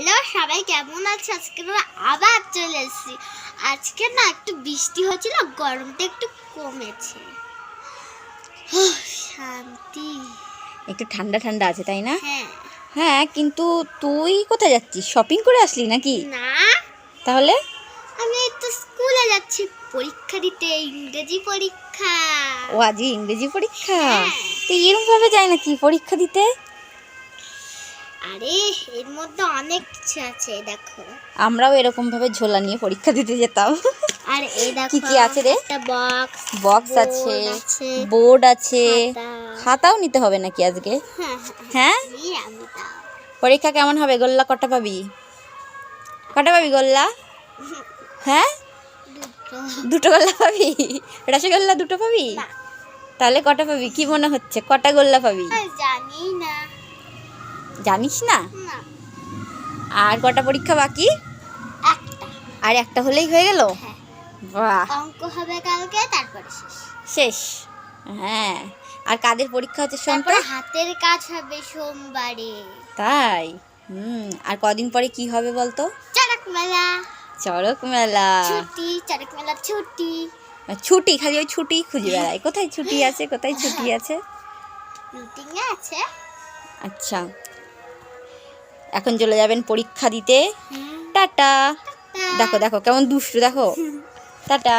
Hello সবাই কেমন আছে? আজকে আমরা আবার চলে এসেছি। আজকে না একটু বৃষ্টি হয়েছিল গরমটা একটু কমেছে। শান্তি। একটু ঠান্ডা ঠান্ডা আছে তাই না? হ্যাঁ। হ্যাঁ কিন্তু তুই কোথায় যাচ্ছিস? শপিং করে আসলি নাকি? না। তাহলে? আমি একটু স্কুলে যাচ্ছি পরীক্ষা দিতে ইংরেজি পরীক্ষা। ও আজই ইংরেজি পরীক্ষা? হ্যাঁ। তো এরকম ভাবে যায় নাকি পরীক্ষা দিতে? আরে এর মধ্যে অনেক কিছু আছে দেখো। আমরাও এরকম ভাবে ঝোলা নিয়ে পরীক্ষা দিতে যেতাম। আর এই দেখো কি কি আছে রে? বক্স বক্স আছে বোর্ড আছে। খাতাও নিতে হবে নাকি আজকে? হ্যাঁ হ্যাঁ? পরীক্ষা কেমন হবে গোল্লা কটা পাবি? কটা পাবি গোল্লা? হ্যাঁ? দুটো। দুটো গোল্লা পাবি? রসগোল্লা দুটো পাবি? তাহলে কটা পাবি? কি মনে হচ্ছে? কটা গোল্লা পাবি? জানি না জানিস না? আর কটা পরীক্ষা বাকি? আর একটা হলেই হয়ে গেল? হ্যাঁ। বাহ। অঙ্ক হবে কালকে তারপরে শেষ। শেষ? হ্যাঁ। আর কাদের পরীক্ষা হচ্ছে সোমবার? হাতের কাজ হবে সোমবারে। তাই? হুম। আর কদিন পরে কি হবে বলতো? চড়ক মেলা। চড়ক মেলা। ছুটি চড়ক মেলা ছুটি। ছুটি খালি ওই ছুটি খুঁজে বেড়ায়। কোথায় ছুটি আছে কোথায় ছুটি আছে? মিটিং আছে। আচ্ছা। এখন চলে যাবেন পরীক্ষা দিতে। টাটা। দেখো দেখো কেমন দুষ্টু দেখো। টাটা।